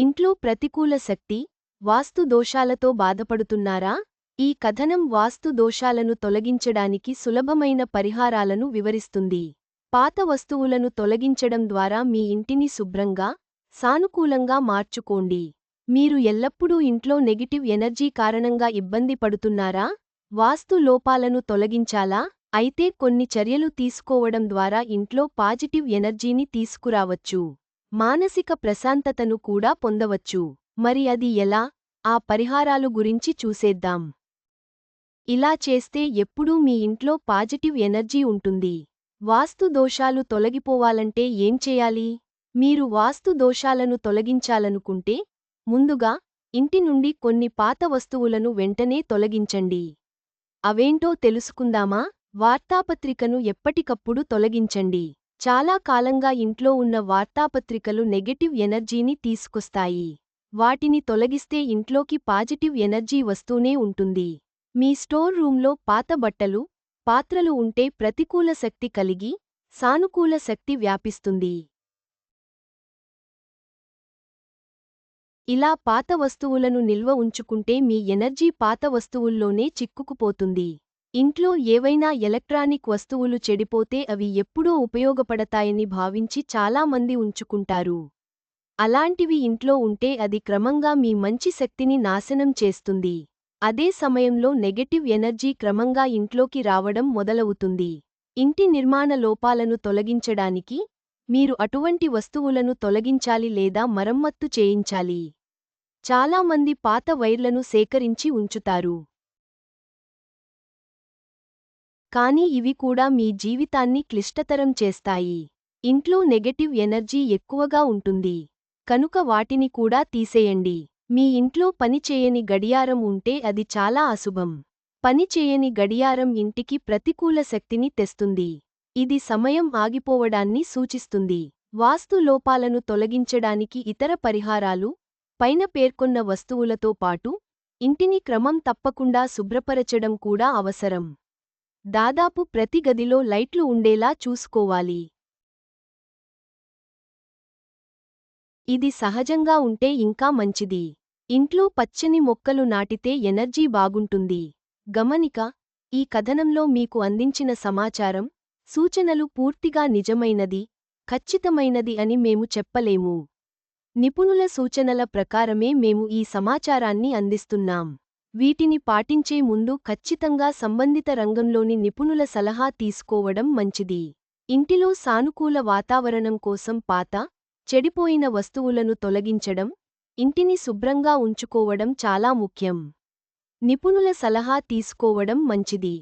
ఇంట్లో ప్రతికూల శక్తి వాస్తు దోషాలతో బాధపడుతున్నారా? ఈ కథనం వాస్తు దోషాలను తొలగించడానికి సులభమైన పరిహారాలను వివరిస్తుంది. పాత వస్తువులను తొలగించడం ద్వారా మీ ఇంటిని శుభ్రంగా సానుకూలంగా మార్చుకోండి. మీరు ఎల్లప్పుడూ ఇంట్లో నెగిటివ్ ఎనర్జీ కారణంగా ఇబ్బంది పడుతున్నారా? వాస్తు లోపాలను తొలగించాలా? అయితే కొన్ని చర్యలు తీసుకోవడం ద్వారా ఇంట్లో పాజిటివ్ ఎనర్జీని తీసుకురావచ్చు. మానసిక ప్రశాంతతను కూడా పొందవచ్చు. మరి అది ఎలా? ఆ పరిహారాలు గురించి చూసేద్దాం. ఇలా చేస్తే ఎప్పుడూ మీ ఇంట్లో పాజిటివ్ ఎనర్జీ ఉంటుంది. వాస్తు దోషాలు తొలగిపోవాలంటే ఏం చేయాలి? మీరు వాస్తు దోషాలను తొలగించాలనుకుంటే ముందుగా ఇంటి నుండి కొన్ని పాత వస్తువులను వెంటనే తొలగించండి. అవేంటో తెలుసుకుందామా? వార్తాపత్రికను ఎప్పటికప్పుడు తొలగించండి. చాలా కాలంగా ఇంట్లో ఉన్న వార్తాపత్రికలు నెగటివ్ ఎనర్జీని తీసుకొస్తాయి. వాటిని తొలగిస్తే ఇంట్లోకి పాజిటివ్ ఎనర్జీ వస్తూనే ఉంటుంది. మీ స్టోర్ రూంలో పాత బట్టలు పాత్రలు ఉంటే ప్రతికూల శక్తి కలిగి సానుకూల శక్తి వ్యాపిస్తుంది. ఇలా పాత వస్తువులను నిల్వ ఉంచుకుంటే మీ ఎనర్జీ పాత వస్తువుల్లోనే చిక్కుకుపోతుంది. ఇంట్లో ఏవైనా ఎలక్ట్రానిక్ వస్తువులు చెడిపోతే అవి ఎప్పుడో ఉపయోగపడతాయని భావించి చాలామంది ఉంచుకుంటారు. అలాంటివి ఇంట్లో ఉంటే అది క్రమంగా మీ మంచి శక్తిని నాశనం చేస్తుంది. అదే సమయంలో నెగటివ్ ఎనర్జీ క్రమంగా ఇంట్లోకి రావడం మొదలవుతుంది. ఇంటి నిర్మాణ లోపాలను తొలగించడానికి మీరు అటువంటి వస్తువులను తొలగించాలి లేదా మరమ్మత్తు చేయించాలి. చాలామంది పాత వైర్లను సేకరించి ఉంచుతారు. కానీ ఇవి కూడా మీ జీవితాన్ని క్లిష్టతరం చేస్తాయి. ఇంట్లో నెగటివ్ ఎనర్జీ ఎక్కువగా ఉంటుంది. కనుక వాటిని కూడా తీసేయండి. మీ ఇంట్లో పనిచేయని గడియారం ఉంటే అది చాలా అశుభం. పనిచేయని గడియారం ఇంటికి ప్రతికూల శక్తిని తెస్తుంది. ఇది సమయం ఆగిపోవడాన్ని సూచిస్తుంది. వాస్తు లోపాలను తొలగించడానికి ఇతర పరిహారాలు పైన పేర్కొన్న వస్తువులతో పాటు ఇంటిని క్రమం తప్పకుండా శుభ్రపరచడం కూడా అవసరం. దాదాపు ప్రతి గదిలో లైట్లు ఉండేలా చూసుకోవాలి. ఇది సహజంగా ఉంటే ఇంకా మంచిది. ఇంట్లో పచ్చని మొక్కలు నాటితే ఎనర్జీ బాగుంటుంది. గమనిక ఈ కథనంలో మీకు అందించిన సమాచారం సూచనలు పూర్తిగా నిజమైనది ఖచ్చితమైనది అని మేము చెప్పలేము. నిపుణుల సూచనల ప్రకారమే మేము ఈ సమాచారాన్ని అందిస్తున్నాం. వీటిని పాటించే ముందు ఖచ్చితంగా సంబంధిత రంగంలోని నిపుణుల సలహా తీసుకోవడం మంచిది. ఇంటిలో సానుకూల వాతావరణం కోసం పాత చెడిపోయిన వస్తువులను తొలగించడం ఇంటిని శుభ్రంగా ఉంచుకోవడం చాలా ముఖ్యం. నిపుణుల సలహా తీసుకోవడం మంచిది.